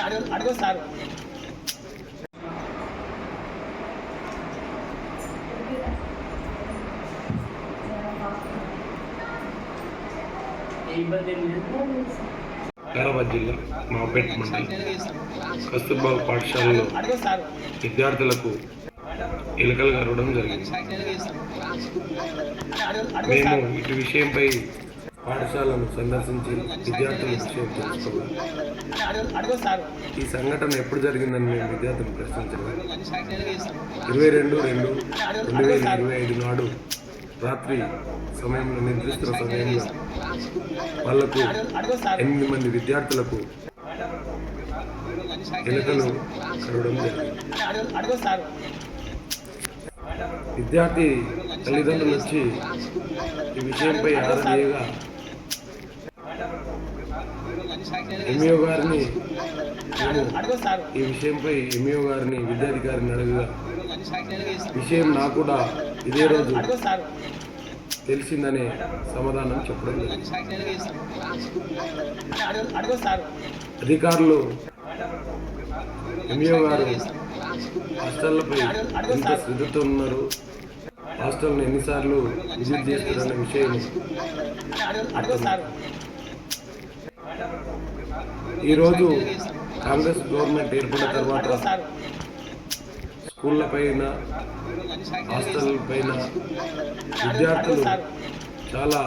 అడుగు అడుగు సార్ వికారాబాద్ జిల్లా మాపేట మండలం కస్తూర్బా పాఠశాలలో విద్యార్థులకు ఎలుకలు కరవడం జరిగింది. మేము ఇటు విషయంపై పాఠశాలను సందర్శించి విద్యార్థుల విషయం తెలుసుకున్నారు అడుగు సార్ ఈ సంఘటన ఎప్పుడు జరిగిందని మేము విద్యార్థులను ప్రశ్నించాను ఇరవై రెండు రెండు రెండు వేల ఇరవై ఐదు నాడు రాత్రి సమయంలో నిర్దిష్ట సమయంలో వాళ్ళకు ఎనిమిది మంది విద్యార్థులకు ఎలుకలు కలవడం జరిగింది. విద్యార్థి తల్లిదండ్రులు వచ్చి ఈ విషయంపై ఆరదీయగా ఎంఈఓ గారిని అడుగు సార్ ఈ విషయంపై ఎంఈఓ గారిని విద్యాధికారిని అడగగా విషయం నాకు కూడా ఇదే రోజు సార్ తెలిసిందనే సమాధానం చెప్పడం జరిగింది. అడుగు సార్ అధికారులు ఎంఈఓ గారు హాస్టళ్ళపై ఎంత శ్రద్ధతో ఉన్నారు హాస్టల్ని ఎన్నిసార్లు విజిట్ చేస్తారనే విషయం అర్థం సార్ ఈరోజు కాంగ్రెస్ గవర్నమెంట్ ఏర్పడిన తర్వాత సార్ స్కూళ్ళ పైన హాస్టల్ పైన విద్యార్థులు చాలా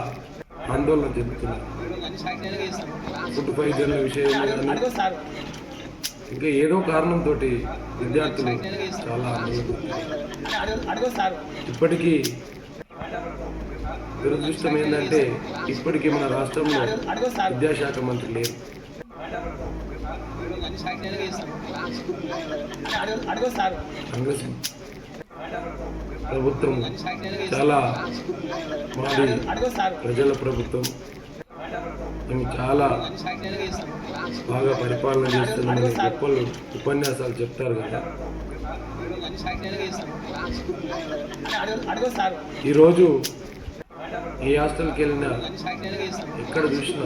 ఆందోళన చెందుతున్నారు. ఫుడ్ పాయిజన్ల విషయంలో కానీ ఇంకా ఏదో కారణంతో విద్యార్థులు చాలా ఆందోళన ఇప్పటికీ దురదృష్టం ఏంటంటే ఇప్పటికీ మన రాష్ట్రంలో విద్యాశాఖ మంత్రి లేరు. కాంగ్రెస్ ప్రభుత్వం చాలా మాది ప్రజల ప్రభుత్వం. మేము చాలా బాగా పరిపాలన చేస్తున్నామని గొప్పలు ఉపన్యాసాలు చెప్తారు కదా. ఈరోజు ఏ హాస్టల్కి వెళ్ళినా ఎక్కడ చూసినా